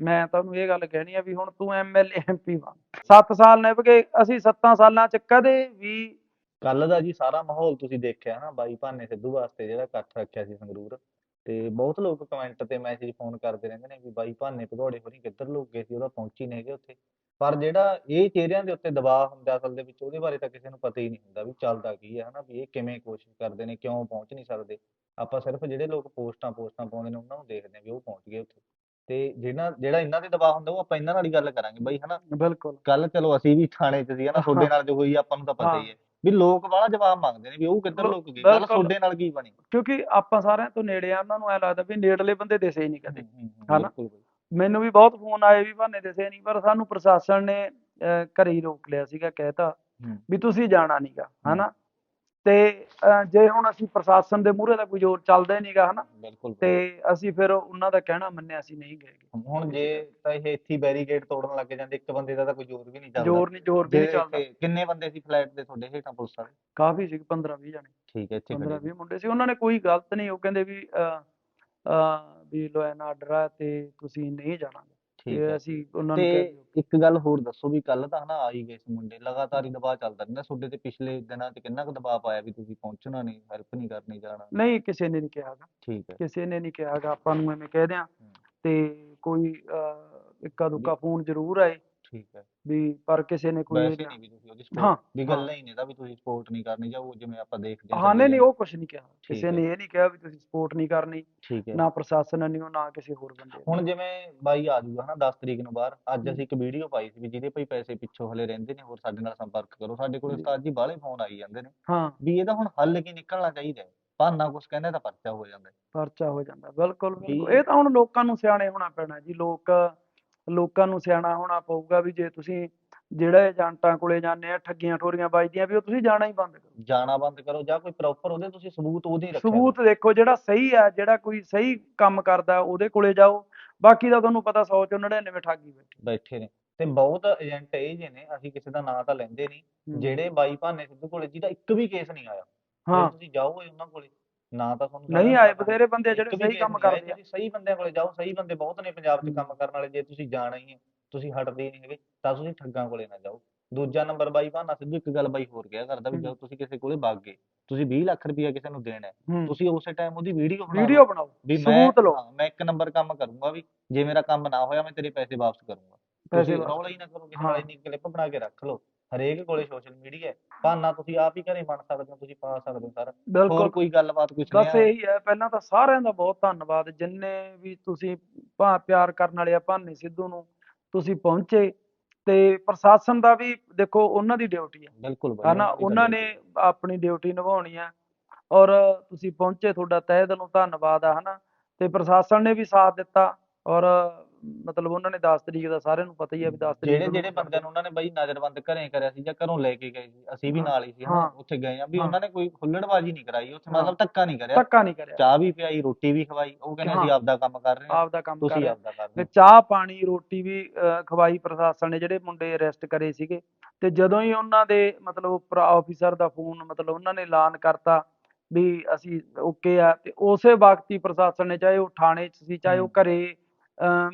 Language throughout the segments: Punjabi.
ਮੈਂ ਤੁਹਾਨੂੰ ਇਹ ਗੱਲ ਕਹਿਣੀ ਆ ਵੀ ਹੁਣ ਤੂੰ ਐਮਐਲਏ ਐਮਪੀ ਬਣ। 7 ਸਾਲ ਨਿਭ ਗਏ ਅਸੀਂ 7 ਸਾਲਾਂ ਚ ਕਦੇ ਵੀ ਕੱਲ ਦਾ ਜੀ ਸਾਰਾ ਮਾਹੌਲ ਤੁਸੀਂ ਦੇਖਿਆ ਨਾ, ਬਾਈ ਭਾਨੇ ਸਿੱਧੂ ਵਾਸਤੇ ਜਿਹੜਾ ਇਕੱਠ ਰੱਖਿਆ ਸੀ ਸੰਗਰੂਰ। ਤੇ ਬਹੁਤ ਲੋਕ ਕਮੈਂਟ ਤੇ ਮੈਸੇਜ ਫੋਨ ਕਰਦੇ ਰਹਿੰਦੇ ਨੇ ਵੀ ਬਾਈ ਭਾਨੇ ਭਗੌੜੇ ਹੋਰੀ ਕਿੱਧਰ ਲੁੱਕ ਗਏ ਸੀ, ਉਹਦਾ ਪਹੁੰਚੀ ਨਹੀਂ ਹੈਗੇ ਉੱਥੇ। ਪਰ ਜਿਹੜਾ ਇਹ ਚਿਹਰਿਆਂ ਦੇ ਉੱਤੇ ਦਬਾਅ ਹੁੰਦਾ ਅਸਲ ਦੇ ਵਿੱਚ, ਉਹਦੇ ਬਾਰੇ ਤਾਂ ਕਿਸੇ ਨੂੰ ਪਤਾ ਹੀ ਨਹੀਂ ਹੁੰਦਾ ਵੀ ਚੱਲਦਾ ਕੀ ਹੈ ਹਨਾ, ਵੀ ਇਹ ਕਿਵੇਂ ਕੋਸ਼ਿਸ਼ ਕਰਦੇ ਨੇ, ਕਿਉਂ ਪਹੁੰਚ ਨਹੀਂ ਸਕਦੇ। ਆਪਾਂ ਸਿਰਫ ਜਿਹੜੇ ਲੋਕ ਪੋਸਟਾਂ ਪੋਸਟਾਂ ਪਾਉਂਦੇ ਨੇ, ਉਹਨਾਂ ਨੂੰ ਦੇਖਦੇ ਹਾਂ ਵੀ ਉਹ ਪਹੁੰਚ ਗਏ ਉੱਥੇ। ਤੇ ਜਿਹੜਾ ਜਿਹੜਾ ਇਹਨਾਂ ਤੇ ਦਬਾਅ ਹੁੰਦਾ ਉਹ ਆਪਾਂ ਇਹਨਾਂ ਨਾਲ ਹੀ ਗੱਲ ਕਰਾਂਗੇ ਬਾਈ ਹਨਾ? ਬਿਲਕੁਲ। ਕੱਲ ਚਲੋ ਅਸੀਂ ਵੀ ਥਾਣੇ 'ਚ ਸੀ ਹਨਾ? ਤੁਹਾਡੇ ਨਾਲ ਜੋ ਹੋਈ ਆਪਾਂ ਨੂੰ ਤਾਂ ਪਤਾ ਹੀ ਹੈ। ਵੀ ਲੋਕ ਵਾਲਾ ਜਵਾਬ ਮੰਗਦੇ ਨੇ ਵੀ ਉਹ ਕਿੱਧਰ ਲੁੱਕ ਗਏ ਬਿਲਕੁਲ। ਤੁਹਾਡੇ ਨਾਲ ਕੀ ਬਣੀ? ਕਿਉਂਕਿ ਆਪਾਂ ਸਾਰਿਆਂ ਤੋਂ ਨੇੜੇ ਆ ਉਹਨਾਂ ਨੂੰ ਐ ਲੱਗਦਾ ਵੀ ਨੇੜਲੇ ਬੰਦੇ ਦਿਸੇ ਹੀ ਨਹੀਂ ਕਦੇ ਹਨਾ? ਮੈਨੂੰ ਵੀ ਬਹੁਤ ਫੋਨ ਆਏ ਵੀ ਭਾਨੇ ਦਿਸੇ ਨਹੀਂ ਪਰ ਸਾਨੂੰ ਪ੍ਰਸ਼ਾਸਨ ਨੇ ਘਰੇ ਹੀ ਰੋਕ ਲਿਆ ਸੀਗਾ ਕਹਿਤਾ। ਵੀ ਤੁਸੀਂ ਜਾਣਾ ਨਹੀਂਗਾ ਹਨਾ? ਤੇ ਜੇ ਹੁਣ ਅਸੀਂ ਪ੍ਰਸ਼ਾਸਨ ਦੇ ਮੂਹਰੇ ਦਾ ਕੋਈ ਜ਼ੋਰ ਚੱਲਦਾ ਹੀ ਨਹੀਂਗਾ ਹਨਾ? ਬਿਲਕੁਲ ਤੇ। ਅਸੀਂ ਫਿਰ ਉਹਨਾਂ ਦਾ ਕਹਿਣਾ ਮੰਨਿਆ ਅਸੀਂ ਨਹੀਂ ਗਏ। ਹੁਣ ਜੇ ਤਾਂ ਇਹ ਇੱਥੇ ਬੈਰੀਕੇਡ ਤੋੜਨ ਲੱਗ ਜਾਂਦੇ ਇੱਕ ਬੰਦੇ ਦਾ ਤਾਂ ਕੋਈ ਜ਼ੋਰ ਵੀ ਨਹੀਂ ਚੱਲਦਾ। ਜ਼ੋਰ ਨਹੀਂ ਜ਼ੋਰ ਵੀ ਨਹੀਂ ਚੱਲਦਾ। ਕਿੰਨੇ ਬੰਦੇ ਸੀ ਫਲੈਟ ਦੇ ਤੁਹਾਡੇ ਹੇਠਾਂ ਪੁਲਿਸ ਵਾਲੇ? ਕਾਫੀ ਸੀ 15 20 ਜਣੇ। ਠੀਕ ਹੈ ਇੱਥੇ 15 ਖੜੇ 20 ਮੁੰਡੇ ਸੀ। ਉਹਨਾਂ ਨੇ ਕੋਈ ਗਲਤ ਨਹੀਂ ਉਹ ਕਹਿੰਦੇ ਵੀ ਵੀ ਲੋ ਐਨ ਆਰਡਰ ਆ ਤੇ ਤੁਸੀਂ ਨਹੀਂ ਜਾਣਾ ਠੀਕ ਹੈ। ਅਸੀਂ ਉਹਨਾਂ ਨੂੰ ਕਹਿ ਤੇ ਇੱਕ ਗੱਲ ਹੋਰ ਦੱਸੋ ਵੀ ਕੱਲ ਤਾਂ ਹਨਾ ਆ ਹੀ ਗਏ ਸੀ ਮੁੰਡੇ ਲਗਾਤਾਰ ਹੀ ਦਬਾਅ ਚੱਲਦਾ ਰਹਿੰਦਾ। ਤੁਹਾਡੇ ਤੇ ਪਿਛਲੇ ਦਿਨਾਂ 'ਚ ਕਿੰਨਾ ਕੁ ਦਬਾਅ ਪਾਇਆ ਵੀ ਤੁਸੀਂ ਪਹੁੰਚਣਾ ਨਹੀਂ ਹੈਲਪ ਨਹੀਂ ਕਰਨੀ ਜਾਣਾ ਨਹੀਂ? ਕਿਸੇ ਨੇ ਨਹੀਂ ਕਿਹਾਗਾ। ਠੀਕ ਹੈ। ਕਿਸੇ ਨੇ ਨਹੀਂ ਕਿਹਾਗਾ ਆਪਾਂ ਨੂੰ ਐਵੇਂ ਕਹਿ ਦਿਆਂ। ਤੇ ਕੋਈ ਅਹ, ਇੱਕਾ ਦੁੱਕਾ ਫੋਨ ਜ਼ਰੂਰ ਆਏ। ਠੀਕ ਹੈ। ਵੀ ਪਰ ਕਿਸੇ ਨੇ ਕੋਈ ਵੈਸੇ ਨਹੀਂ ਵੀ ਤੁਸੀਂ ਉਹਦੀ ਹਾਂ, ਸਪੋਰਟ ਵੀ ਗੱਲਾਂ ਹੀ ਨਹੀਂ ਤਾਂ ਵੀ ਤੁਸੀਂ ਸਪੋਰਟ ਨਹੀਂ ਕਰਨੀ ਜਾਂ ਉਹ ਜਿਵੇਂ ਆਪਾਂ ਦੇਖਦੇ ਹਾਂ ਨਹੀਂ ਨਹੀਂ ਚੱਲੀ ਉਹ ਕੁਝ ਨਹੀਂ ਕਿਹਾ। ਕਿਸੇ ਹੈ। ਨੇ ਇਹ ਨਹੀਂ ਕਿਹਾ ਵੀ ਤੁਸੀਂ ਸਪੋਰਟ ਨਹੀਂ ਕਰਨੀ ਠੀਕ ਹੈ। ਨਾ ਪ੍ਰਸ਼ਾਸਨ ਨੇ ਨਾ ਕਿਸੇ ਹੋਰ ਬੰਦੇ ਨੇ। ਹੁਣ ਜਿਵੇਂ ਬਾਈ ਆ ਹਨਾ 10 ਤਰੀਕ ਨੂੰ ਬਾਹਰ ਅੱਜ। ਅਸੀਂ ਇੱਕ ਵੀਡੀਓ ਪਾਈ ਸੀ ਵੀ ਜਿਹਦੇ ਭਾਈ ਪੈਸੇ ਪਿੱਛੋਂ ਹਲੇ ਰਹਿੰਦੇ ਨੇ ਹੋਰ ਸਾਡੇ ਨਾਲ ਸੰਪਰਕ ਕਰੋ। ਸਾਡੇ ਕੋਲ ਜੀ। ਉਸਤਾਦ ਜੀ ਬਾਹਲੇ ਫੋਨ ਆਈ ਜਾਂਦੇ ਨੇ। ਹਾਂ। ਵੀ ਇਹਦਾ ਹੁਣ ਹੱਲ ਕੀ ਨਿਕਲਣਾ ਚਾਹੀਦਾ ਹੈ? ਬਹਾਨਾ ਕੁਛ ਕਹਿੰਦੇ ਤਾਂ ਪਰਚਾ ਹੋ ਜਾਂਦਾ ਹੈ। ਪਰਚਾ ਹੋ ਜਾਂਦਾ ਬਿਲਕੁਲ ਬਿਲਕੁਲ। ਇਹ ਤਾਂ ਹੁਣ ਲੋਕਾਂ ਨੂੰ ਸਿਆਣੇ ਹੋਣਾ ਪੈਣਾ ਜੀ। ਲੋਕ ਲੋਕਾਂ ਨੂੰ ਸਿਆਣਾ ਹੋਣਾ ਪਊਗਾ ਵੀ ਜੇ ਤੁਸੀਂ ਜਿਹੜੇ ਏਜੰਟਾਂ ਕੋਲੇ ਜਾਂਦੇ ਆ ਠੱਗੀਆਂ ਠੋਰੀਆਂ ਵੱਜਦੀਆਂ ਵੀ ਉਹ ਤੁਸੀਂ ਜਾਣਾ ਹੀ ਬੰਦ ਕਰੋ। ਜਾਣਾ ਬੰਦ ਕਰੋ ਜਾਂ ਕੋਈ ਪ੍ਰੋਪਰ ਉਹਦੇ ਤੁਸੀਂ ਸਬੂਤ ਉਹਦੇ ਹੀ ਰੱਖਿਆ ਸਬੂਤ ਦੇਖੋ ਜਿਹੜਾ ਸਹੀ ਹੈ ਜਿਹੜਾ ਕੋਈ ਸਹੀ ਕੰਮ ਕਰਦਾ ਉਹਦੇ ਕੋਲੇ ਜਾਓ। ਬਾਕੀ ਦਾ ਤੁਹਾਨੂੰ ਪਤਾ 100 ਚੋਂ 99 ਠੱਗੀ ਬੈਠੇ। ਬੈਠੇ ਨੇ ਤੇ ਬਹੁਤ ਏਜੰਟ ਇਹ ਜਿਹੇ ਨੇ ਅਸੀਂ ਕਿਸੇ ਦਾ ਨਾਂ ਤਾਂ ਲੈਂਦੇ ਨਹੀਂ। ਜਿਹੜੇ ਬਾਈ ਭਾਨੇ ਸਿੱਧੂ ਕੋਲੇ ਜਿਹਦਾ ਇੱਕ ਵੀ ਕੇਸ ਨਹੀਂ ਆਇਆ। ਹਾਂ। ਤੁਸੀਂ ਜਾਓਗੇ ਉਹਨਾਂ ਕੋਲੇ ਨਾ ਤਾਂ ਤੁਹਾਨੂੰ ਨਹੀਂ ਆਏ ਬਥੇਰੇ ਬੰਦੇ ਜਿਹੜੇ ਸਹੀ ਕੰਮ ਕਰਦੇ ਆ। ਤੁਸੀਂ ਸਹੀ ਬੰਦਿਆਂ ਕੋਲੇ ਜਾਓ ਸਹੀ ਬੰਦੇ ਬਹੁਤ ਨੇ ਪੰਜਾਬ 'ਚ। ਕੰਮ ਕਰਨ ਵਾਲੇ ਜੇ ਤੁਸੀਂ ਜਾਣਾ ਹੀ ਹੈ ਤੁਸੀਂ ਹਟਦੇ ਨਹੀਂ ਹੈਗੇ ਤਾਂ ਤੁਸੀਂ ਠੱਗਾਂ ਕੋਲੇ ਨਾ ਜਾਓ। ਦੂਜਾ ਨੰਬਰ ਬਾਈ ਭਾਨਾ ਸਿੱਧੂ ਇੱਕ ਗੱਲ ਬਾਈ ਹੋਰ ਕਿਹਾ ਕਰਦਾ ਵੀ। ਜਦੋਂ ਤੁਸੀਂ ਕਿਸੇ ਕੋਲੇ ਵਗ ਗਏ ਤੁਸੀਂ 20 ਲੱਖ ਰੁਪਇਆ ਕਿਸੇ ਨੂੰ ਦੇਣਾ ਹੈ, ਤੁਸੀਂ ਉਸੇ ਟਾਈਮ ਉਹਦੀ ਵੀਡੀਓ ਬਣਾ ਵੀਡੀਓ ਬਣਾਓ ਵੀ ਮੈਂ ਸਬੂਤ ਲਓ। ਹਾਂ, ਮੈਂ ਇੱਕ ਨੰਬਰ ਕੰਮ ਕਰੂੰਗਾ ਵੀ ਜੇ ਮੇਰਾ ਕੰਮ ਨਾ ਹੋਇਆ ਮੈਂ ਤੇਰੇ ਪੈਸੇ ਵਾਪਸ ਕਰੂੰਗਾ। ਤੁਸੀਂ ਰੌਲਾ ਹੀ ਨਾ ਕਰੋ ਕਿਸੇ। ਨਾਲ ਇੰਨੀ ਕਲਿੱਪ ਬਣਾ ਕੇ ਰੱਖ ਲਓ। ਹਰੇਕ ਕੋਲੇ ਸੋਸ਼ਲ ਮੀਡੀਆ ਹੈ। ਭਾਨਾ ਤੁਸੀਂ ਆਪ ਹੀ ਘਰੇ ਬਣ ਸਕਦੇ ਹੋ ਤੁਸੀਂ ਪਾ ਸਕਦੇ ਹੋ ਸਾਰਾ। ਹੋਰ ਬਿਲਕੁਲ। ਕੋਈ ਗੱਲਬਾਤ ਕੁਛ ਬਸ ਨਹੀਂ ਇਹੀ ਹੈ ਪਹਿਲਾਂ ਤਾਂ ਸਾਰਿਆਂ ਦਾ ਬਹੁਤ ਧੰਨਵਾਦ। ਜਿੰਨੇ ਵੀ ਤੁਸੀਂ ਭਾ ਪਿਆਰ ਕਰਨ ਵਾਲੇ ਆ ਭਾਨੇ ਸਿੱਧੂ ਨੂੰ ਤੁਸੀਂ ਪਹੁੰਚੇ ਤੇ ਪ੍ਰਸ਼ਾਸਨ ਦਾ ਵੀ ਦੇਖੋ ਉਹਨਾਂ ਦੀ ਡਿਊਟੀ ਹੈ। ਬਿਲਕੁਲ ਬਾਈ ਹਨਾ ਉਹਨਾਂ ਨੇ। ਆਪਣੀ ਡਿਊਟੀ ਨਿਭਾਉਣੀ ਹੈ। ਔਰ ਤੁਸੀਂ ਪਹੁੰਚੇ ਤੁਹਾਡਾ ਤਹਿ ਦਿਲੋਂ ਧੰਨਵਾਦ ਆ ਹਨਾ। ਤੇ ਪ੍ਰਸ਼ਾਸਨ ਨੇ ਵੀ ਸਾਥ ਦਿੱਤਾ ਔਰ ਮਤਲਬ ਉਹਨਾਂ ਨੇ 10 ਤਰੀਕ ਦਾ ਸਾਰਿਆਂ ਨੂੰ ਪਤਾ ਹੀ ਹੈ ਵੀ 10 ਤਰੀਕ ਜਿਹੜੇ ਜਿਹੜੇ ਬੰਦਿਆਂ ਨੂੰ ਉਹਨਾਂ ਨੇ ਬਾਈ ਨਜ਼ਰਬੰਦ ਘਰੇ ਕਰਿਆ ਸੀ ਜਾਂ ਘਰੋਂ ਲੈ ਕੇ ਗਏ ਸੀ ਅਸੀਂ ਵੀ ਨਾਲ ਹੀ ਸੀ ਹਾਂ। ਉੱਥੇ ਗਏ ਆ ਵੀ। ਉਹਨਾਂ ਨੇ ਕੋਈ ਹੁੱਲੜਬਾਜ਼ੀ ਨਹੀਂ ਕਰਾਈ ਉੱਥੇ। ਮਤਲਬ ਧੱਕਾ ਨਹੀਂ ਕਰਿਆ ਧੱਕਾ ਨਹੀਂ ਕਰਿਆ ਚਾਹ ਵੀ ਪਿਆਈ ਰੋਟੀ ਵੀ ਖਵਾਈ ਉਹ ਕਹਿੰਦੇ ਅਸੀਂ। ਆਪਦਾ ਕੰਮ ਕਰ ਰਹੇ ਹਾਂ ਆਪ ਦਾ ਕੰਮ ਕਰ ਤੁਸੀਂ ਆਪਦਾ ਕਰ ਰਹੇ ਚਾਹ ਪਾਣੀ ਰੋਟੀ ਵੀ ਖਵਾਈ ਪ੍ਰਸ਼ਾਸਨ ਨੇ ਜਿਹੜੇ ਮੁੰਡੇ ਅਰੈਸਟ ਕਰੇ ਸੀਗੇ ਤੇ ਜਦੋਂ ਹੀ ਉਹਨਾਂ ਦੇ ਮਤਲਬ ਉੱਪਰ ਆਫੀਸਰ ਦਾ ਫੋਨ ਮਤਲਬ ਉਹਨਾਂ ਨੇ ਐਲਾਨ ਕਰਤਾ ਵੀ ਅਸੀਂ ਓਕੇ ਆ ਤੇ ਉਸੇ ਵਕਤ ਹੀ ਪ੍ਰਸ਼ਾਸਨ ਨੇ ਚਾਹੇ ਉਹ ਥਾਣੇ 'ਚ ਸੀ ਚਾਹੇ ਉਹ। ਘਰੇ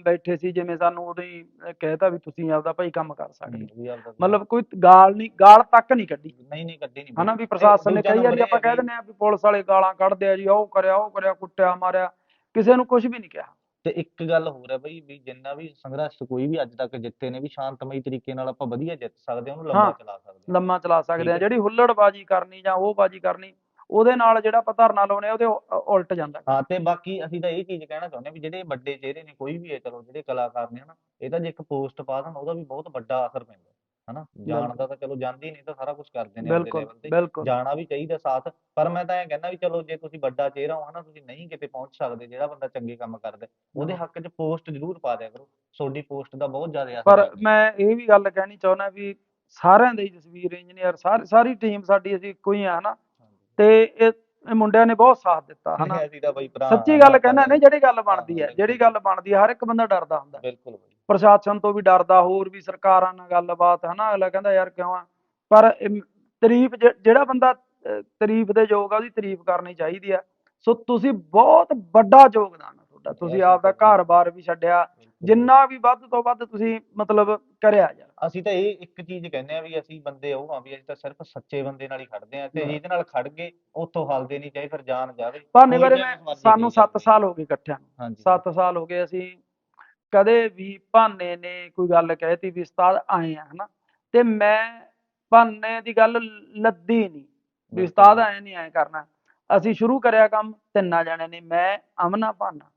ਬੈਠੇ ਸੀ ਜਿਵੇਂ ਸਾਨੂੰ ਉਦੋਂ ਹੀ ਕਹਿਤਾ ਵੀ ਤੁਸੀਂ ਆਪਦਾ ਭਾਈ ਕੰਮ ਕਰ ਸਕਦੇ ਹੋ। ਮਤਲਬ ਕੋਈ ਗਾਲ ਨਹੀਂ ਗਾਲ ਤੱਕ ਨਹੀਂ ਕੱਢੀ। ਨਹੀਂ ਨਹੀਂ ਕੱਢੀ ਨਹੀਂ ਹਨਾ ਵੀ ਪ੍ਰਸ਼ਾਸਨ ਨੇ ਕਈ ਵਾਰੀ ਆਪਾਂ ਕਹਿ ਦਿੰਦੇ ਆ ਵੀ ਪੁਲਿਸ ਵਾਲੇ ਗਾਲਾਂ ਕੱਢਦੇ ਆ ਜੀ ਉਹ ਕਰਿਆ ਉਹ ਕਰਿਆ ਕੁੱਟਿਆ ਮਾਰਿਆ। ਕਿਸੇ ਨੂੰ ਕੁਝ ਵੀ ਨਹੀਂ ਕਿਹਾ। ਤੇ ਇੱਕ ਗੱਲ ਹੋਰ ਹੈ ਬਈ ਵੀ ਜਿੰਨਾ ਵੀ ਸੰਘਰਸ਼ ਕੋਈ ਵੀ ਅੱਜ ਤੱਕ ਜਿੱਤੇ ਨੇ ਵੀ ਸ਼ਾਂਤਮਈ ਤਰੀਕੇ ਨਾਲ ਆਪਾਂ ਵਧੀਆ ਜਿੱਤ ਸਕਦੇ ਹਾਂ ਉਹਨੂੰ ਹਾਂ। ਚਲਾ ਸਕਦੇ ਹਾਂ। ਲੰਮਾ ਚਲਾ ਸਕਦੇ ਆ। ਜਿਹੜੀ ਹੁੱਲੜਬਾਜੀ ਕਰਨੀ ਜਾਂ ਉਹ ਬਾਜੀ ਕਰਨੀ ਉਹਦੇ ਨਾਲ ਜਿਹੜਾ ਆਪਾਂ ਧਰਨਾ ਲਾਉਣੇ ਆ ਉਹਦੇ ਉਲਟ ਜਾਂਦਾ ਹਾਂ ਤੇ ਬਾਕੀ ਅਸੀਂ ਤਾਂ ਇਹ ਚੀਜ਼ ਕਹਿਣਾ ਚਾਹੁੰਦੇ ਹਾਂ ਵੀ ਜਿਹੜੇ ਵੱਡੇ ਚਿਹਰੇ ਨੇ ਕੋਈ ਵੀ ਹੈ ਚਲੋ ਜਿਹੜੇ ਕਲਾਕਾਰ ਨੇ ਹਨਾ ਇਹ ਤਾਂ ਜੇ ਇੱਕ ਪੋਸਟ ਪਾ ਦੇਣ ਉਹਦਾ ਵੀ ਬਹੁਤ ਵੱਡਾ ਅਸਰ ਪੈਂਦਾ ਹਨਾ ਜਾਣ ਬਿਲਕੁਲ। ਦਾ ਤਾਂ ਚਲੋ ਜਾਂਦੇ ਨਹੀਂ ਤਾਂ ਸਾਰਾ ਕੁਝ ਕਰਦੇ ਨੇ ਬਿਲਕੁਲ ਬਿਲਕੁਲ ਜਾਣਾ ਵੀ ਚਾਹੀਦਾ ਸਾਥ ਪਰ ਮੈਂ ਤਾਂ ਇਹ ਕਹਿੰਦਾ ਵੀ ਚਲੋ ਜੇ ਤੁਸੀਂ ਵੱਡਾ ਚਿਹਰਾ ਹੋ ਹਨਾ ਤੁਸੀਂ ਨਹੀਂ ਕਿਤੇ ਪਹੁੰਚ ਸਕਦੇ ਜਿਹੜਾ ਬੰਦਾ ਚੰਗੇ ਕੰਮ ਕਰਦਾ ਉਹਦੇ। ਹੱਕ 'ਚ ਪੋਸਟ ਜ਼ਰੂਰ ਪਾ ਦਿਆ ਕਰੋ ਤੁਹਾਡੀ ਪੋਸਟ ਦਾ ਬਹੁਤ ਜ਼ਿਆਦਾ ਅਸਰ ਪਰ। ਮੈਂ ਇਹ ਵੀ ਗੱਲ ਕਹਿਣੀ ਚਾਹੁੰਦਾ ਵੀ ਸਾਰਿਆਂ ਦੇ ਜਸਵੀਰ ਇੰਜੀਨੀਅਰ ਸਾਰੀ ਟੀਮ ਸਾਡੀ ਅਸੀਂ ਇੱਕੋ ਹੀ ਆ ਹਨਾ। ਤੇ ਇਹ ਇਹ ਮੁੰਡਿਆਂ ਨੇ ਬਹੁਤ ਸਾਥ ਦਿੱਤਾ ਹਨਾ? ਸੱਚੀ ਗੱਲ ਆਪਾਂ ਕਹਿਣਾ ਨਹੀਂ ਜਿਹੜੀ ਗੱਲ ਬਣਦੀ ਹੈ। ਜਿਹੜੀ ਗੱਲ ਬਣਦੀ ਹੈ ਹਰ ਇੱਕ ਬੰਦਾ ਡਰਦਾ ਹੁੰਦਾ। ਬਿਲਕੁਲ ਪ੍ਰਸ਼ਾਸਨ ਤੋਂ ਵੀ ਡਰਦਾ ਹੋਰ ਵੀ ਸਰਕਾਰਾਂ ਨਾਲ ਗੱਲਬਾਤ ਹਨਾ? ਅਗਲਾ ਕਹਿੰਦਾ ਯਾਰ ਕਿਉਂ ਆ? ਪਰ ਤਾਰੀਫ ਜਿਹੜਾ ਬੰਦਾ ਤਾਰੀਫ ਦੇ ਯੋਗ ਆ ਉਹਦੀ ਤਾਰੀਫ ਕਰਨੀ ਚਾਹੀਦੀ ਆ ਸੋ ਤੁਸੀਂ ਬਹੁਤ ਵੱਡਾ ਯੋਗਦਾਨ ਆ ਤੁਹਾਡਾ। ਤੁਸੀਂ ਤਾਂ ਜੀ- ਘਰ-ਬਾਰ ਵੀ ਛੱਡਿਆ ਜਿੰਨਾ ਵੀ ਵੱਧ ਤੋਂ ਵੱਧ ਤੁਸੀਂ ਮਤਲਬ ਕਰਿਆ ਅਸੀਂ ਤਾਂ ਇਹ ਇੱਕ ਚੀਜ਼ ਕਹਿੰਦੇ ਆ ਵੀ ਅਸੀਂ ਬੰਦੇ ਉਹ ਆ ਵੀ ਅਸੀਂ ਤਾਂ ਸਿਰਫ ਸੱਚੇ ਬੰਦੇ ਨਾਲ ਹੀ ਖੜਦੇ ਆ ਤੇ। ਜਿਹਦੇ ਨਾਲ ਖੜ ਗਏ ਉੱਥੋਂ ਹਲਦੇ ਨਹੀਂ ਚਾਹੇ ਫਿਰ ਜਾਨ ਜਾਵੇ ਭਾਨੇ ਬਾਰੇ ਮੈਂ ਸਾਨੂੰ ਕਹੀ 7 ਜਾਵੇ। ਸਾਲ ਹੋ ਗਏ ਇਕੱਠਿਆਂ ਨੂੰ ਹਾਂਜੀ 7 ਸਾਲ ਹੋ ਗਏ ਅਸੀਂ ਕਦੇ ਵੀ ਭਾਨੇ ਨੇ ਕੋਈ ਗੱਲ ਕਹਿਤੀ ਵੀ ਉਸਤਾਦ ਆਏ ਆ ਹਨਾ ਤੇ ਮੈਂ ਭਾਨੇ ਦੀ ਗੱਲ ਲੱਦੀ ਨਹੀਂ ਵੀ। ਉਸਤਾਦ ਐ ਨਹੀਂ ਐ ਕਰਨਾ ਅਸੀਂ ਸ਼ੁਰੂ ਕਰਿਆ ਕੰਮ ਤਿੰਨਾਂ ਜਣਿਆਂ ਨੇ ਮੈਂ ਅਮਨਾ ਭਾਨਾ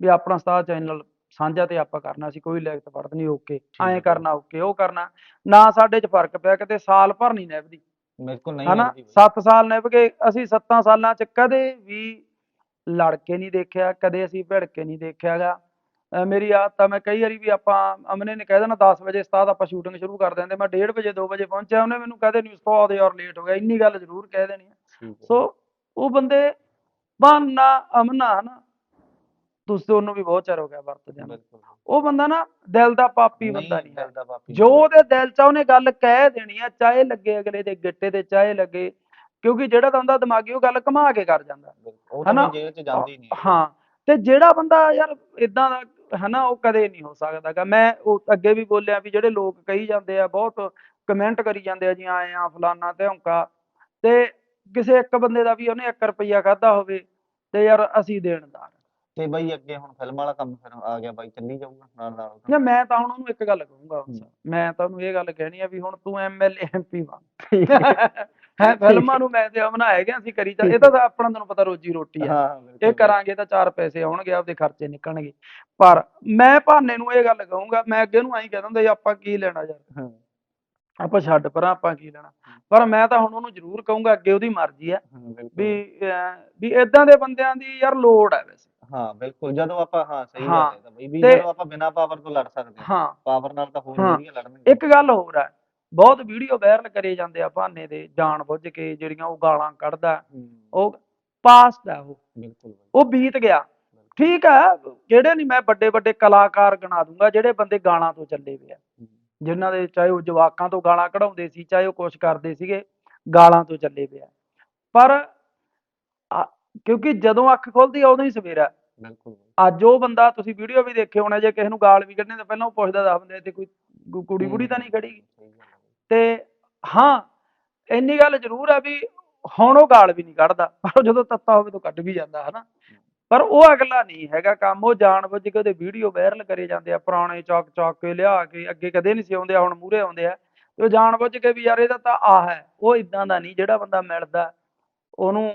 ਵੀ ਆਪਣਾ ਉਸਤਾਦ ਚੈਨਲ ਸਾਂਝਾ ਤੇ ਆਪਾਂ ਕਰਨਾ ਸੀ ਕੋਈ ਲਿਖਤ ਪੜਤ ਨਹੀਂ ਓਕੇ ਐਂ। ਕਰਨਾ ਓਕੇ ਉਹ ਕਰਨਾ। ਨਾ ਸਾਡੇ ਚ ਫ਼ਰਕ ਪਿਆ ਕਿਤੇ ਸਾਲ ਭਰ ਨਹੀਂ ਨਿਭਦੀ। ਬਿਲਕੁਲ ਨਹੀਂ ਹਨਾ? ਮਿਲਦੀ ਬਈ। 7 ਸਾਲ ਨਿਭ ਗਏ ਅਸੀਂ 7 ਸਾਲਾਂ ਚ ਕਦੇ ਵੀ ਲੜ ਕੇ ਨਹੀਂ ਦੇਖਿਆ ਕਦੇ ਅਸੀਂ ਭਿੜ ਕੇ ਨਹੀਂ ਦੇਖਿਆਗਾ। ਮੇਰੀ ਆਦਤ ਆ ਮੈਂ ਕਈ ਵਾਰੀ ਵੀ ਆਪਾਂ ਅਮਨੇ ਨੇ ਕਹਿ ਦੇਣਾ 10 ਵਜੇ ਉਸਤਾਦ ਆਪਾਂ ਸ਼ੂਟਿੰਗ ਸ਼ੁਰੂ ਕਰ ਦਿੰਦੇ ਮੈਂ 1:30 ਵਜੇ 2 ਵਜੇ ਪਹੁੰਚਿਆ ਉਹਨੇ ਮੈਨੂੰ ਕਹਦੇ ਨਹੀਂ ਉਸਤਾਦ ਯਾਰ ਲੇਟ ਹੋ ਗਿਆ। ਇੰਨੀ ਗੱਲ ਜ਼ਰੂਰ ਕਹਿ ਦੇਣੀ। ਸੋ ਉਹ ਬੰਦੇ ਬਹਾਨਾ ਅਮਨਾ ਹਨਾ? ਤੁਸੀਂ ਉਹਨੂੰ ਵੀ ਬਹੁਤ ਚਿਰ ਹੋ ਗਿਆ ਵਰਤਦੇ ਨੂੰ ਬਿਲਕੁਲ। ਉਹ ਬੰਦਾ ਨਾ ਦਿਲ ਦਾ ਪਾਪੀ ਬੰਦਾ ਨਹੀਂ ਹੈ। ਮਿਲਦਾ ਜੋ ਉਹਦੇ ਦਿਲ 'ਚ ਆ ਉਹਨੇ ਗੱਲ ਕਹਿ ਦੇਣੀ ਆ ਚਾਹੇ ਲੱਗੇ ਅਗਲੇ ਦੇ ਗਿੱਟੇ ਤੇ ਚਾਹੇ ਲੱਗੇ। ਕਿਉਂਕਿ ਜਿਹੜਾ ਤਾਂ ਹੁੰਦਾ ਦਿਮਾਗੀ ਉਹ ਗੱਲ ਘੁਮਾ ਕੇ ਕਰ ਜਾਂਦਾ। ਬਿਲਕੁਲ। ਉਹ ਤਾਂ ਹਨਾ? ਵੀ ਜੇਲ੍ਹ ਚ ਜਾਂਦੀ ਨਹੀਂ ਹਾਂ ਤੇ ਜਿਹੜਾ ਬੰਦਾ ਯਾਰ ਇਦਾਂ ਦਾ ਹਨਾ ਉਹ ਕਦੇ ਨਹੀਂ ਹੋ ਸਕਦਾਗਾ। ਮੈਂ ਉਹ ਅੱਗੇ ਵੀ ਬੋਲਿਆ ਵੀ ਜਿਹੜੇ ਲੋਕ ਕਹੀ ਜਾਂਦੇ ਆ ਬਹੁਤ ਕਮੈਂਟ ਕਰੀ ਜਾਂਦੇ ਆ ਜੀ ਆਏ ਆ ਫਲਾਨਾ ਤੇ ਹੌਂਕਾ ਤੇ ਕਿਸੇ ਇੱਕ ਬੰਦੇ ਦਾ ਵੀ ਉਹਨੇ 1 ਰੁਪਈਆ ਖਾਦਾ ਹੋਵੇ ਤੇ ਯਾਰ ਅਸੀਂ ਦੇਣਦਾਰ। ਤੇ ਬਈ ਅੱਗੇ ਹੁਣ ਫਿਲਮ ਵਾਲਾ ਕੰਮ ਫਿਰ ਆ ਗਿਆ ਬਾਈ ਚੱਲੀ ਜਾਊਗਾ ਨਾਲ ਨਾਲ ਉਹਦਾ? ਮੈਂ ਤਾਂ ਹੁਣ ਉਹਨੂੰ ਇੱਕ ਗੱਲ ਕਹੂੰਗਾ। ਮੈਂ ਤਾਂ ਉਹਨੂੰ ਇਹ ਗੱਲ ਕਹਿਣੀ ਆ ਵੀ ਹੁਣ ਤੂੰ ਐਮਐਲਏ ਐਮਪੀ ਬਣ। ਹੈ। ਫਿਲਮਾਂ ਨੂੰ ਮੈਂ ਤੇ ਅਮਨਾ ਹੈਗੇ ਅਸੀਂ ਕਰੀ ਤਾਂ ਇਹ ਤਾਂ ਆਪਣਾ ਤੁਹਾਨੂੰ ਪਤਾ ਰੋਜੀ ਰੋਟੀ ਆ। ਹਾਂ ਬਿਲਕੁਲ। ਇਹ ਕਰਾਂਗੇ ਤਾਂ ਚਾਰ ਪੈਸੇ ਆਉਣਗੇ ਆਪਦੇ ਖਰਚੇ ਨਿਕਲਣਗੇ। ਪਰ ਮੈਂ ਭਾਨੇ ਨੂੰ ਇਹ ਗੱਲ ਕਹੂੰਗਾ ਮੈਂ ਅੱਗੇ ਨੂੰ ਐਂ ਕਹਿ ਦਿੰਦਾ ਜੀ ਆਪਾਂ ਕੀ ਲੈਣਾ ਯਾਰ? ਹਾਂ, ਆਪਾਂ ਛੱਡ ਪਰਾਂ ਆਪਾਂ ਕੀ ਲੈਣਾ? ਪਰ ਮੈਂ ਤਾਂ ਹੁਣ ਉਹਨੂੰ ਜ਼ਰੂਰ ਕਹੂੰਗਾ ਅੱਗੇ ਉਹਦੀ ਮਰਜ਼ੀ ਹਾਂ, ਬਿਲਕੁਲ। ਵੀ ਅਹ, ਵੀ ਇਦਾਂ ਦੇ ਬੰਦਿਆਂ ਦੀ ਯਾਰ ਲੋੜ ਹੈ ਵੈਸੇ। ਹਾਂ ਬਿਲਕੁਲ ਜਦੋਂ ਆਪਾਂ ਹਾਂ ਸਹੀ ਹਾਂ, ਗੱਲ ਹੈ ਤਾਂ ਬਈ ਵੀ ਤੇ- ਜਦੋਂ ਆਪਾਂ ਬਿਨਾਂ ਪਾਵਰ ਤੋਂ ਲੜ ਸਕਦੇ ਹਾਂ ਹਾਂ ਪਾਵਰ ਨਾਲ ਤਾਂ ਹੋਰ ਹਾਂ। ਵਧੀਆ ਲੜਨਗੇ ਇੱਕ ਗੱਲ ਹੋਰ ਹੈ ਬਹੁਤ ਵੀਡੀਓ ਵਾਇਰਲ ਕਰੇ ਜਾਂਦੇ ਆ ਭਾਨੇ ਦੇ ਜਾਣ ਬੁੱਝ ਕੇ ਜਿਹੜੀਆਂ ਉਹ ਗਾਲਾਂ ਕੱਢਦਾ ਹੂੰ, ਉਹ ਪਾਸਟ ਹੈ ਉਹ। ਬਿਲਕੁਲ ਬਈ, ਉਹ ਬੀਤ ਗਿਆ। ਠੀਕ ਹੈ ਜਿਹੜੇ ਨਹੀਂ ਮੈਂ ਵੱਡੇ ਵੱਡੇ ਕਲਾਕਾਰ ਗਿਣਾ ਦੂੰਗਾ ਜਿਹੜੇ ਬੰਦੇ ਗਾਲਾਂ ਤੋਂ ਚੱਲੇ ਪਏ ਆ ਹੂੰ, ਜਿਨ੍ਹਾਂ ਦੇ ਚਾਹੇ ਉਹ ਜਵਾਕਾਂ ਤੋਂ ਗਾਲਾਂ ਕਢਾਉਂਦੇ ਸੀ ਚਾਹੇ ਉਹ ਕੁਛ ਕਰਦੇ ਸੀਗੇ ਗਾਲਾਂ ਤੋਂ ਚੱਲੇ ਪਿਆ ਪਰ ਆ- ਕਿਉਂਕਿ ਜਦੋਂ ਅੱਖ ਖੁੱਲਦੀ ਆ ਉਦੋਂ ਹੀ ਸਵੇਰਾ ਬਿਲਕੁਲ ਅੱਜ ਉਹ ਬੰਦਾ ਤੁਸੀਂ ਵੀਡੀਓ ਵੀ ਦੇਖੇ ਹੋਣਾ ਜੇ ਕਿਸੇ ਨੂੰ ਗਾਲ ਵੀ ਕੱਢਣੀ ਤਾਂ ਪਹਿਲਾਂ ਉਹ ਪੁੱਛਦਾ ਦੱਸ ਦਿੰਦੇ ਤੇ ਕੋਈ ਕੁੜੀ ਬੁੜੀ ਤਾਂ ਨਹੀਂ ਖੜੀ। ਤੇ ਹਾਂ ਇੰਨੀ ਗੱਲ ਜ਼ਰੂਰ ਆ ਵੀ ਹੁਣ ਉਹ ਗਾਲ ਵੀ ਨਹੀਂ ਕੱਢਦਾ ਪਰ ਜਦੋਂ ਤੱਤਾ ਹੋਵੇ ਤਾਂ ਕੱਢ ਵੀ ਜਾਂਦਾ ਹਨਾ? ਪਰ ਉਹ ਅਗਲਾ ਨਹੀਂ ਹੈਗਾ ਕੰਮ ਉਹ ਜਾਣ ਬੁੱਝ ਕੇ ਉਹਦੇ ਵੀਡੀਓ ਵਾਇਰਲ ਕਰੇ ਜਾਂਦੇ ਆ ਪੁਰਾਣੇ ਚੌਕ ਚੌਕ ਕੇ ਲਿਆ ਕੇ ਅੱਗੇ ਕਦੇ ਨਹੀਂ ਸੀ ਆਉਂਦੇ ਹੁਣ ਮੂਹਰੇ ਆਉਂਦੇ ਆ। ਤੇ ਉਹ ਜਾਣ ਬੁੱਝ ਕੇ ਵੀ ਯਾਰ ਇਹਦਾ ਤਾਂ ਆ ਹੈ ਉਹ ਇਦਾਂ ਦਾ ਨਹੀਂ ਜਿਹੜਾ ਬੰਦਾ ਮਿਲਦਾ ਉਹਨੂੰ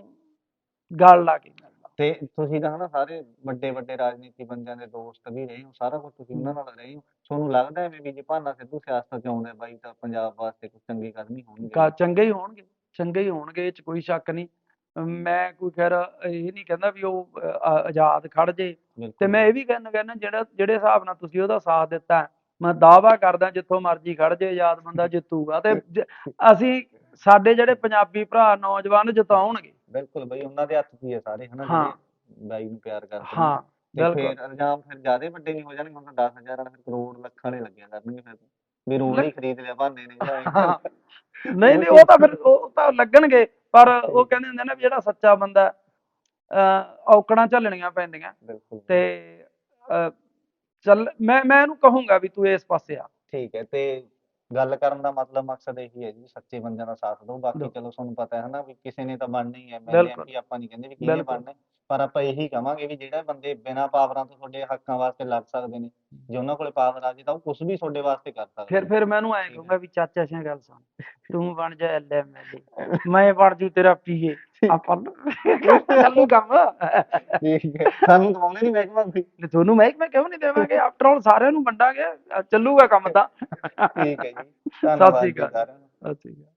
ਗੱਲ ਲਾ ਕੇ ਤੇ ਤੁਸੀਂ ਤਾਂ ਹਨਾ ਸਾਰੇ ਵੱਡੇ ਵੱਡੇ ਰਾਜਨੀਤੀ ਬੰਦਿਆਂ ਦੇ ਦੋਸਤ ਵੀ ਰਹੇ ਹੋ ਸਾਰਾ ਕੁਝ ਤੁਸੀਂ ਉਹਨਾਂ ਨਾਲ ਰਹੇ ਹੋ। ਤੁਹਾਨੂੰ ਲੱਗਦਾ ਹੈ ਵੀ ਜੇ ਭਾਨਾ ਸਿੱਧੂ ਸਿਆਸਤ ਚ ਆਉਂਦਾ ਬਾਈ ਤਾਂ ਪੰਜਾਬ ਵਾਸਤੇ ਕੁਝ ਚੰਗੇ ਹੀ ਹੋਣਗੇ? ਕਾ ਚੰਗੇ ਹੀ ਹੋਣਗੇ ਚੰਗੇ ਹੀ ਹੋਣਗੇ ਇਹ ਚ ਕੋਈ ਸ਼ੱਕ ਨਹੀਂ। ਮੈਂ ਕੋਈ ਖੈਰ ਇਹ ਨਹੀਂ ਕਹਿੰਦਾ ਵੀ ਉਹ ਅ, ਆ- ਆਜ਼ਾਦ ਖੜ ਜੇ। ਤੇ ਮੈਂ ਇਹ ਵੀ ਕਹਿਣਾ ਕਹਿੰਦਾ ਜਿਹੜਾ ਜਿਹੜੇ ਹਿਸਾਬ ਨਾਲ ਤੁਸੀਂ ਉਹਦਾ ਸਾਥ ਦਿੱਤਾ ਮੈਂ ਦਾਅਵਾ ਕਰਦਾ ਜਿੱਥੋਂ ਮਰਜ਼ੀ ਖੜ ਜੇ ਆਜ਼ਾਦ ਬੰਦਾ ਜਿੱਤੂਗਾ। ਤੇ ਜ- ਅਸੀਂ ਸਾਡੇ ਜਿਹੜੇ ਪੰਜਾਬੀ ਭਰਾ ਨੌਜਵਾਨ ਜਿਤਾਉਣਗੇ ਬਿਲਕੁਲ ਬਈ ਉਹਨਾਂ ਦੇ ਹੱਥ 'ਚ ਹੀ ਹੈ ਸਾਰੇ ਹਨਾ ਹਾਂ। ਜਿਹੜੇ ਬਾਈ ਨੂੰ ਪਿਆਰ ਕਰਦੇ ਨੇ। ਹਾਂ ਤੇ ਬਿਲਕੁਲ। ਫਿਰ ਇਲਜ਼ਾਮ ਫਿਰ ਜ਼ਿਆਦਾ ਵੱਡੇ ਨਹੀਂ ਹੋ ਜਾਣਗੇ ਹੁਣ ਤਾਂ 10000 ਵਾਲਾ ਫਿਰ ਕਰੋੜ ਲੱਖਾਂ ਵਾਲੇ ਲੱਗਿਆ ਕਰਨਗੇ ਫਿਰ। ਵੀ ਰੋਡ ਹੀ ਖਰੀਦ ਲਿਆ ਭਾਨੇ ਨੇ ਜਿਹੜਾ ਹਾਂ। ਨਹੀਂ ਨਹੀਂ ਉਹ ਤਾਂ ਫਿਰ ਉਹ ਤਾਂ ਲੱਗਣਗੇ ਪਰ ਉਹ ਕਹਿੰਦੇ ਹੁੰਦੇ ਨੇ ਵੀ ਜਿਹੜਾ ਸੱਚਾ ਬੰਦਾ ਅਹ ਔਕੜਾਂ ਝੱਲਣੀਆਂ ਪੈਂਦੀਆਂ। ਬਿਲਕੁਲ। ਤੇ ਅਹ ਚੱਲ ਮੈਂ ਮੈਂ ਇਹਨੂੰ ਕਹੂੰਗਾ ਵੀ ਤੂੰ ਇਸ ਪਾਸੇ ਆ। ਠੀਕ ਹੈ ਤੇ ਗੱਲ ਕਰਨ ਦਾ ਮਤਲਬ ਮਕਸਦ ਇਹੀ ਹੈ ਜੀ ਸੱਚੇ ਬੰਦਿਆਂ ਦਾ ਸਾਥ ਦਿਓ ਬਾਕੀ। ਚਲੋ ਤੁਹਾਨੂੰ ਪਤਾ ਹੈ ਹਨਾ ਵੀ ਕਿਸੇ ਨੇ ਤਾਂ ਬਣਨਾ ਹੀ ਹੈ। ਐਮਪੀ ਆਪਾਂ ਨਹੀਂ ਕਹਿੰਦੇ ਵੀ ਕਿਹਨੇ। ਬਣਨਾ ਹੈ, ਪਰ ਆਪਾਂ ਇਹੀ ਕਵਾਂਗੇ ਵੀ ਜਿਹੜੇ ਬੰਦੇ ਬਿਨਾਂ ਪਾਵਰਾਂ ਤੋਂ ਤੁਹਾਡੇ ਹੱਕਾਂ ਵਾਸਤੇ ਲੜ ਸਕਦੇ ਨੇ ਜੇ ਉਹਨਾਂ ਕੋਲੇ ਪਾਵਰ ਆ ਜੇ ਤਾਂ ਉਹ ਕੁਝ ਵੀ ਤੁਹਾਡੇ ਵਾਸਤੇ ਕਰ ਸਕਦੇ ਫਿਰ। ਫਿਰ ਮੈਂ ਇਹਨੂੰ ਐਂ। ਕਹੂੰਗਾ ਵੀ ਚਾਚਾ ਸਿਆਂ ਗੱਲ ਸੁਣ ਤੂੰ ਬਣ ਜਾ ਐਲਐਮਐਲਏ ਮੈਂ ਬਣ ਜੂ ਤੇਰਾ ਪੀਏ ਆਪਾਂ ਨੂੰ ਚੱਲੂ ਕੰਮ। ਠੀਕ ਹੈ। ਸਾਨੂੰ ਦਵਾਉਣੇ ਨਹੀਂ ਮਹਿਕਮਾ ਕੋਈ। ਤੁਹਾਨੂੰ ਮਹਿਕਮੇ ਕਿਉਂ ਨਹੀਂ ਦੇਵਾਂਗੇ? ਆਫਟਰ ਆਲ ਸਾਰਿਆਂ ਨੂੰ ਵੰਡਾਂਗੇ। ਚੱਲੂਗਾ ਕੰਮ ਤਾਂ। ਠੀਕ ਹੈ ਜੀ। ਧੰਨਵਾਦ। ਸਾਰਿਆਂ ਨੂੰ। ਸਤਿ ਸ਼੍ਰੀ ਅਕਾਲ।